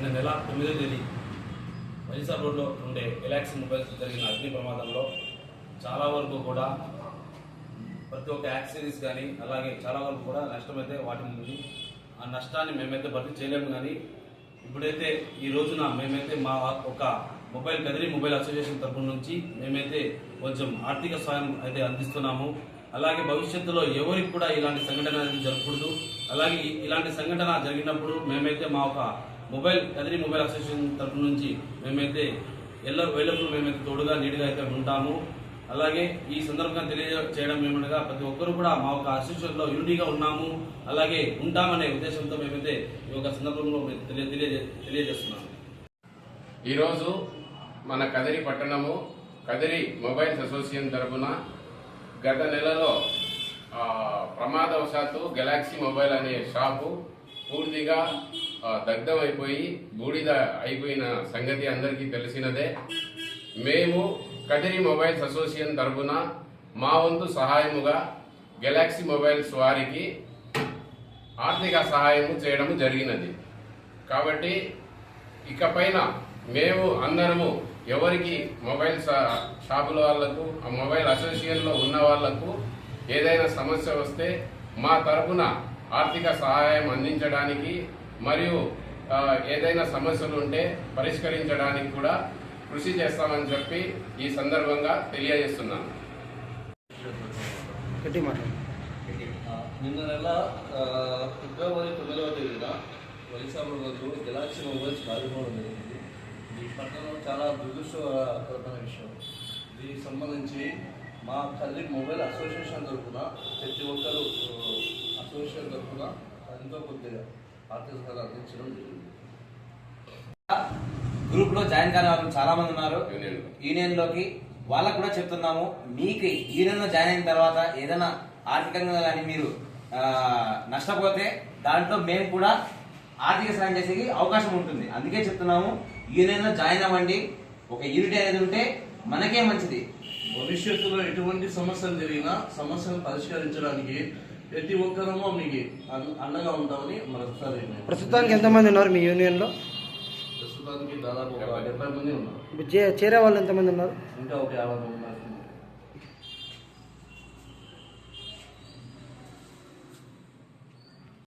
నిన్న నెల తొమ్మిదో తేదీ వైఎస్ఆర్ రోడ్లో ఉండే రిలాక్స్ మొబైల్స్ జరిగిన అగ్ని ప్రమాదంలో చాలా వరకు కూడా ప్రతి ఒక్క యాక్సిడెంట్స్ కానీ అలాగే చాలా వరకు కూడా నష్టమైతే వాటి ఉంది ఆ నష్టాన్ని మేమైతే భర్తీ చేయలేము కానీ ఇప్పుడైతే ఈ రోజున మేమైతే మా ఒక మొబైల్ కదిరి మొబైల్ అసోసియేషన్ తరపు నుంచి మేమైతే కొంచెం ఆర్థిక సాయం అయితే అందిస్తున్నాము. అలాగే భవిష్యత్తులో ఎవరికి కూడా ఇలాంటి సంఘటన అనేది జరగకూడదు. అలాగే ఇలాంటి సంఘటన జరిగినప్పుడు మేమైతే మా ఒక మొబైల్ కదిరి మొబైల్ అసోసియేషన్ తరపు నుంచి మేమైతే ఎల్ల వేలప్పుడు మేమైతే తోడుగా నీడుగా అయితే ఉంటాము. అలాగే ఈ సందర్భంగా తెలియజేయడం ఏమనగా ప్రతి ఒక్కరు కూడా మా యొక్క అసోసియేషన్లో యూనిటీగా ఉన్నాము. అలాగే ఉంటామనే ఉద్దేశంతో మేమైతే ఈ యొక్క సందర్భంలో తెలియ తెలియజే తెలియజేస్తున్నాము. ఈరోజు మన కదిరి పట్టణము కదిరి మొబైల్స్ అసోసియేషన్ తరపున గత నెలలో ప్రమాదవశాత్తు గెలాక్సీ మొబైల్ అనే షాపు పూర్తిగా దగ్ధమైపోయి బూడిద అయిపోయిన సంగతి అందరికీ తెలిసినదే. మేము కదిరి మొబైల్స్ అసోసియేషన్ తరపున మా వంతు సహాయముగా గెలాక్సీ మొబైల్స్ వారికి ఆర్థిక సహాయము చేయడం జరిగినది. కాబట్టి ఇకపైన మేము అందరము ఎవరికి మొబైల్ షాపుల వాళ్ళకు ఆ మొబైల్ అసోసియేషన్లో ఉన్న వాళ్ళకు ఏదైనా సమస్య వస్తే మా తరపున ఆర్థిక సహాయం అందించడానికి మరియు ఏదైనా సమస్యలు ఉంటే పరిష్కరించడానికి కూడా కృషి చేస్తామని చెప్పి ఈ సందర్భంగా తెలియజేస్తున్నాను. నిన్న నెల ఫిబ్రవరి తొమ్మిదవ తేదీన వైశాఖ రోజు గెలాక్సీ మొబైల్స్ కాలిపోవడం జరిగింది. ఈ పట్టణంలో చాలా దురదృష్టకరమైన విషయం. దీనికి సంబంధించి మా కల్లి మొబైల్ అసోసియేషన్ తరఫున ప్రతి ఒక్కరు అసోసియేషన్ తరఫున ఎంతో కొద్దిగా ఆర్థిక సహాయం అందించడం జరిగింది గ్రూప్లో జాయిన్ కాని వాళ్ళు చాలా మంది ఉన్నారు. యూనియన్లోకి వాళ్ళకు కూడా చెప్తున్నాము మీకు యూనియన్లో జాయిన్ అయిన తర్వాత ఏదైనా ఆర్థికంగా కానీ మీరు నష్టపోతే దాంట్లో మేము కూడా ఆర్థిక సాయం చేసే అవకాశం ఉంటుంది. అందుకే చెప్తున్నాము యూనియన్లో జాయిన్ అవ్వండి. ఒక యూనిట్ అనేది ఉంటే మనకే మంచిది. భవిష్యత్తులో ఎటువంటి సమస్యలు జరిగినా సమస్యను పరిష్కరించడానికి ప్రతి ఒక్కరము మీకు అండగా ఉంటామని మరొకసారి ప్రస్తుతానికి ఎంతమంది ఉన్నారు మీ యూనియన్లో? ప్రస్తుతానికి దాదాపు ఒక డెబ్బై మంది ఉన్నారు. ఇప్పుడు చేరే వాళ్ళు ఎంతమంది ఉన్నారు? ఇంకా ఒక యాభై మంది ఉన్నారు.